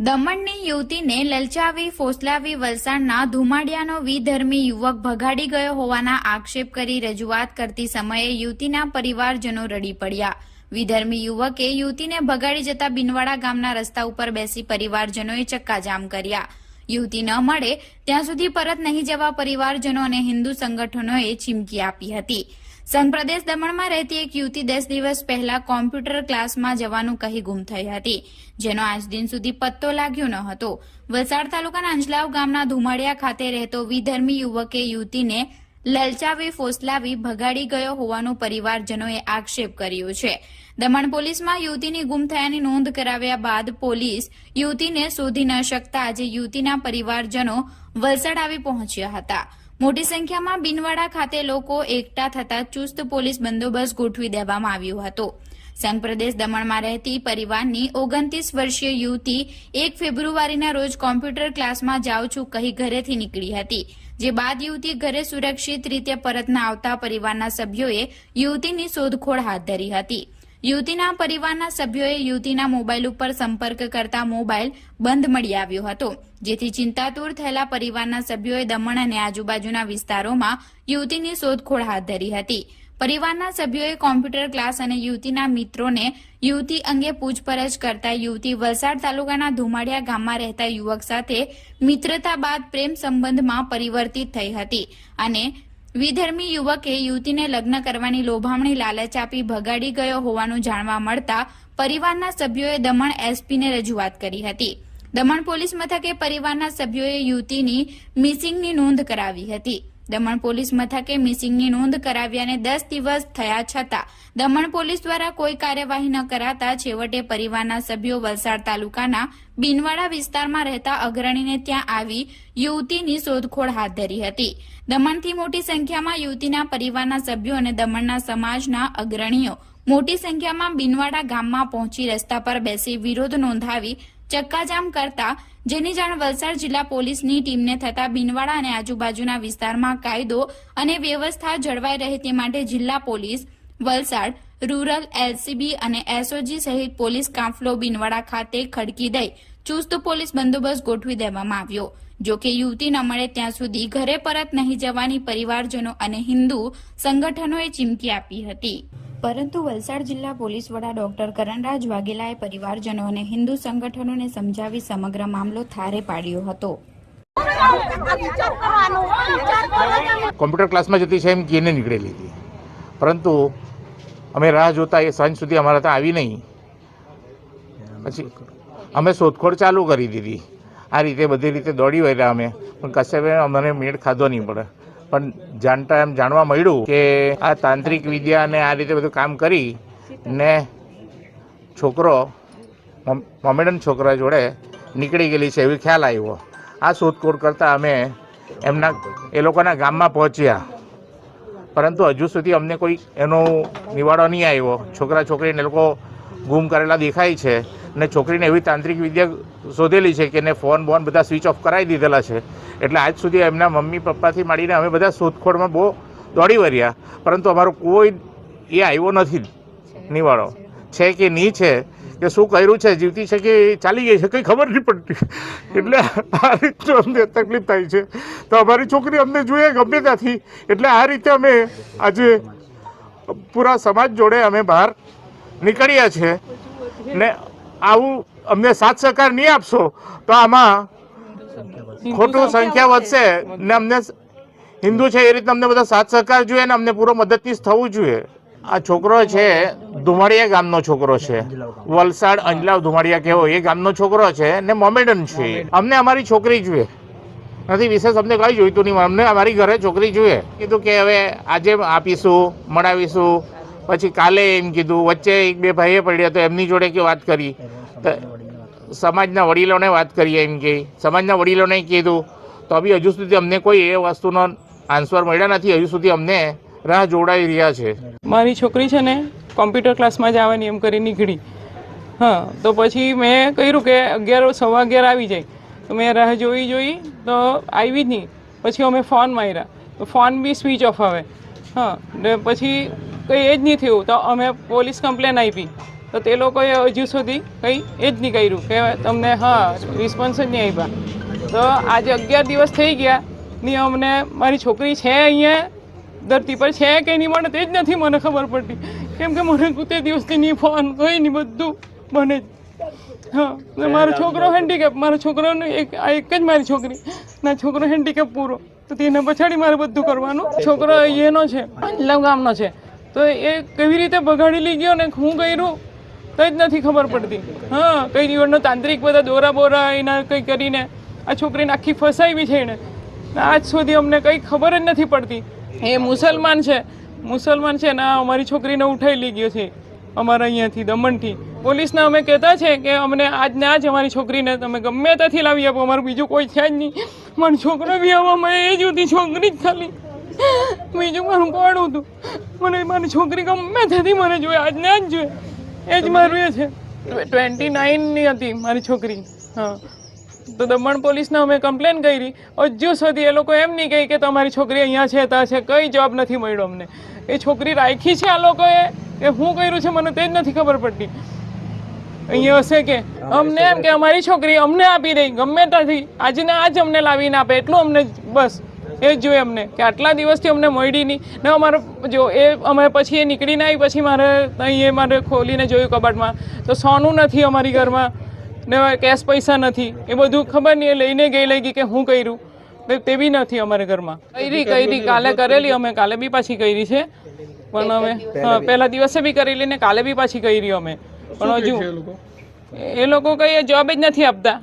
દમણની યુવતીને લલચાવી, ફોસલાવી વલસાડના ધુમાડિયાનો વિધર્મી યુવક ભગાડી ગયો હોવાના આક્ષેપ કરી રજૂઆત કરતી સમયે યુવતીના પરિવારજનો રડી પડ્યા. વિધર્મી યુવકે યુવતીને ભગાડી જતા બિનવાડા ગામના રસ્તા ઉપર બેસી પરિવારજનોએ ચક્કાજામ કર્યા. યુવતી ન મળે, ત્યાં સુધી પરત નહીં જવા પરિવારજનો અને હિન્દુ સંગઠનોએ ચીમકી આપી હતી. સંઘ પ્રદેશ દમણમાં રહેતી એક યુવતી દસ દિવસ પહેલા કોમ્પ્યુટર ક્લાસમાં જવાનું કહી ગુમ થઈ હતી, જેનો આજ દિન સુધી પત્તો લાગ્યો ન હતો. વલસાડ તાલુકાના અંજલાવ ગામના ધુમાડિયા ખાતે રહેતો વિધર્મી યુવકે યુવતીને લલચાવી, ફોસલાવી, ભગાડી ગયો હોવાનું પરિવારજનોએ આક્ષેપ કર્યો છે. દમણ પોલીસમાં યુવતીની ગુમ થયાની નોંધ કરાવ્યા બાદ પોલીસ યુવતીને શોધી ન શકતા આજે યુવતીના પરિવારજનો વલસાડ આવી પહોંચ્યા હતા. મોટી સંખ્યામાં બિનવાડા ખાતે લોકો એકઠા થતા ચુસ્ત પોલીસ બંદોબસ્ત ગોઠવી દેવામાં આવ્યો હતો. સંઘ પ્રદેશ દમણમાં રહેતી પરિવારની ઓગણત્રીસ વર્ષીય યુવતી એક ફેબ્રુઆરીના રોજ કોમ્પ્યુટર ક્લાસમાં જાઉં છું કહી ઘરેથી નીકળી હતી. જે બાદ યુવતી ઘરે સુરક્ષિત રીતે પરત ના આવતા પરિવારના સભ્યોએ યુવતીની શોધખોળ હાથ ધરી હતી. યુવતીના પરિવારના સભ્યોએ યુવતીના મોબાઈલ ઉપર સંપર્ક કરતા મોબાઈલ બંધ મળી આવ્યો હતો. જેથી ચિંતાતુર થયેલા પરિવારના સભ્યોએ દમણ અને આજુબાજુના વિસ્તારોમાં યુવતીની શોધખોળ હાથ ધરી હતી. પરિવારના સભ્યોએ કોમ્પ્યુટર ક્લાસ અને યુવતીના મિત્રોને યુવતી અંગે પૂછપરછ કરતા યુવતી વલસાડ તાલુકાના ધુમાડિયા ગામમાં રહેતા યુવક સાથે મિત્રતા બાદ પ્રેમ સંબંધમાં પરિવર્તિત થઈ હતી અને વિધર્મી યુવકે યુવતીને લગ્ન કરવાની લોભામણી લાલચ આપી ભગાડી ગયો હોવાનું જાણવા મળતા પરિવારના સભ્યોએ દમણ એસપીને રજૂઆત કરી હતી. દમણ પોલીસ મથકે પરિવારના સભ્યોએ યુવતીની મિસિંગની નોંધ કરાવી હતી. દમણ પોલીસ મથકે મિસિંગની નોંધ કરાવ્યાને દસ દિવસ થયા છતાં, દમણ પોલીસ દ્વારા કોઈ કાર્યવાહી ન કરાતા છેવટે પરિવારના સભ્યો વલસાડ તાલુકાના બિનવાડા વિસ્તારમાં રહેતા અગ્રણીને ત્યાં આવી યુવતીની શોધખોળ હાથ ધરી હતી. દમણથી મોટી સંખ્યામાં યુવતીના પરિવારના સભ્યો અને દમણના સમાજના અગ્રણીઓ મોટી સંખ્યામાં બિનવાડા ગામમાં પહોંચી રસ્તા પર બેસી વિરોધ નોંધાવી ચક્કાજામ કરતા જેની જાણ વલસાડ જિલ્લા પોલીસની ટીમને થતા બિનવાડા અને આજુબાજુના વિસ્તારમાં કાયદો અને વ્યવસ્થા જળવાઈ રહે તે માટે જિલ્લા પોલીસ, વલસાડ, રૂરલ, એલસીબી અને એસઓજી સહિત પોલીસ કાફલો બિનવાડા ખાતે ખડકી દઈ ચુસ્ત પોલીસ બંદોબસ્ત ગોઠવી દેવામાં આવ્યો. જો કે યુવતી ન મળે ત્યાં સુધી ઘરે પરત નહીં જવાની પરિવારજનો અને હિન્દુ સંગઠનોએ ચીમકી આપી હતી. પરંતુ વલસાડ જિલ્લા પોલીસ વડા ડોક્ટર કરણરાજ વાઘેલાએ પરિવારજનો અને હિન્દુ સંગઠનોને સમજાવી સમગ્ર મામલો થારે પાડ્યો હતો. કોમ્પ્યુટર ક્લાસમાં જતી છે એમ કહીને નીકળેલી હતી. પરંતુ અમે રાહ જોતા એ સાંજ સુધી અમારા ત્યાં આવી નહીં. પછી અમે શોધખોળ ચાલુ કરી દીધી. આ રીતે બધી રીતે દોડી વળ્યા અમે. પણ કશે અમને મેળ ખાધો નહીં પડે. પણ જાણતા એમ જાણવા મળ્યું કે આ તાંત્રિક વિદ્યા અને આ રીતે બધું કામ કરી ને છોકરો, મોમ- મોમેડન છોકરા જોડે નીકળી ગયેલી છે એવી ખ્યાલ આવ્યો. આ શોધખોળ કરતાં અમે એમના, એ લોકોના ગામમાં પહોંચ્યા. પરંતુ હજુ સુધી અમને કોઈ એનો નિવાડો નહીં આવ્યો. છોકરા છોકરીને લોકો ગુમ કરેલા દેખાય છે. ને છોકરીને એવી તાંત્રિક વિદ્યા શોધેલી છે કે એને ફોન બોન બધા સ્વિચ ઓફ કરાવી દીધેલા છે. એટલે આજ સુધી એમના મમ્મી પપ્પાથી માંડીને અમે બધા શોધખોળમાં બહુ દોડી વર્યા. પરંતુ અમારો કોઈ એ આવ્યો નથી. નિવાળો. છે કે નહીં છે? કે શું કર્યું છે? જીવતી છે કે ચાલી ગઈ છે? કંઈ ખબર નહીં પડતી. એટલે આ રીતે અમને તકલીફ થાય છે. તો અમારી છોકરી અમને જોઈએ ગમે ત્યાંથી. એટલે આ રીતે અમે આજે પૂરા સમાજ જોડે અમે બહાર નીકળ્યા છે. ને આવું અમને સાથ સહકાર નહીં આપશો તો આમાં ખોટું સંખ્યા વધશે ને અમને હિન્દુ છે એ રીતે અમને બધા સાથ સહકાર જોઈએ ને અમને પૂરો મદદનીશ થવું જોઈએ. આ છોકરો છે ધુમાડિયા ગામનો છોકરો છે. વલસાડ અંજલાવ ધુમાડિયા કેવો એ ગામનો છોકરો છે ને મોમેડન છે. અમને અમારી છોકરી જોઈએ. નથી વિશેષ અમને કઈ જોઈતું નહીં અમને અમારી ઘરે છોકરી જોઈએ. કીધું કે હવે આજે આપીશું મળાવીશું. પછી કાલે એમ કીધું વચ્ચે એક બે ભાઈએ પડ્યા તો એમની જોડે કે વાત કરી? સમાજના વડીલોને વાત કરીએ એમ કે સમાજના વડીલોને કીધું તો બી હજુ સુધી અમને કોઈ એ વસ્તુનો આન્સર મળ્યા નથી હજુ સુધી અમને રાહ જોડાઈ રહ્યા છે. મારી છોકરી છે ને કોમ્પ્યુટર ક્લાસમાં જવાની એમ કરી નીકળી હા તો પછી મેં કર્યું કે અગિયાર સવા અગિયાર આવી જાય. તો મેં રાહ જોઈ જોઈ તો આવી જ નહીં. પછી અમે ફોન માર્યા. તો ફોન બી સ્વિચ ઓફ આવે. હા ને પછી કંઈ એ જ નહીં થયું. તો અમે પોલીસ કમ્પ્લેન આપી. તો તે લોકોએ હજુ સુધી કંઈ એ જ નહીં કર્યું કે તમને હા રિસ્પોન્સ જ નહીં આપ્યા. તો આજે અગિયાર દિવસ થઈ ગયા. ની અમને મારી છોકરી છે અહીંયા. ધરતી પર છે કે નહીં મળે તે જ નથી મને ખબર પડતી. કેમ કે મને તે દિવસથી નહીં ફોન કંઈ નહીં બધું મને જ. હા મારો છોકરો હેન્ડીકેપ મારો છોકરોને એક આ એક જ મારી છોકરી. ના છોકરો હેન્ડીકેપ પૂરો. તો તેના પછાડી મારે બધું કરવાનું. છોકરો અહીંયાનો છે પાંચલાવ ગામનો છે. તો એ કેવી રીતે બગાડી લઈ ગયો ને હું કર્યું? કંઈ જ નથી ખબર પડતી. હા, કઈ દિવસનો તાંત્રિક બધા દોરા બોરા એના કંઈ કરીને આ છોકરીને આખી ફસાવી છે એને. આજ સુધી અમને કંઈ ખબર જ નથી પડતી. એ મુસલમાન છે. મુસલમાન છે ને અમારી છોકરીને ઉઠાઈ લઈ ગયો છે અમારા અહીંયાથી, દમણથી. પોલીસને અમે કહેતા છે કે અમને આજ ને આજ અમારી છોકરીને તમે ગમે ત્યાંથી લાવી આપો. અમારું બીજું કોઈ છે જ નહીં. મારો છોકરો બી આવવામાં એ જ હતી છોકરી જ ખાલી. બીજું મારું કોણ હતું. મને મારી છોકરી ગમે તેથી મને જોઈએ આજ ને આજ જોઈએ એ જ મારું એ છે. ટ્વેન્ટી નાઇનની હતી મારી છોકરી. હા. તો દમણ પોલીસને અમે કમ્પ્લેન કરી. હજુ સુધી એ લોકો એમ નહીં કહી કે તમારી છોકરી અહીંયા છે ત્યાં છે. કંઈ જવાબ નથી મળ્યો અમને. એ છોકરી રાખી છે આ લોકોએ. એ શું કર્યું છે મને તે જ નથી ખબર પડતી. અહીંયા હશે કે? અમને એમ કે અમારી છોકરી અમને આપી દઈ. ગમે ત્યાંથી. આજને આજ અમને લાવીને આપે. એટલું અમને બસ. એ જ જોઈએ અમને કે આટલા દિવસથી અમને મળી નહીં. ને અમારે જો એ અમે પછી એ નીકળીને આવી પછી મારે અહીં એ મારે ખોલીને જોયું કબાટમાં. તો સોનું નથી અમારી ઘરમાં ને કેશ પૈસા નથી. એ બધું ખબર નહીં એ લઈને ગઈ લઈ ગઈ કે હું કર્યું. તો તે બી નથી અમારે ઘરમાં. કરી કરી કાલે કરેલી અમે કાલે બી પાછી કરી છે. પણ અમે પહેલા દિવસે બી કરેલી ને કાલે બી પાછી કરી અમે. પણ હજુ એ લોકો? કઈ જવાબ જ નથી આપતા.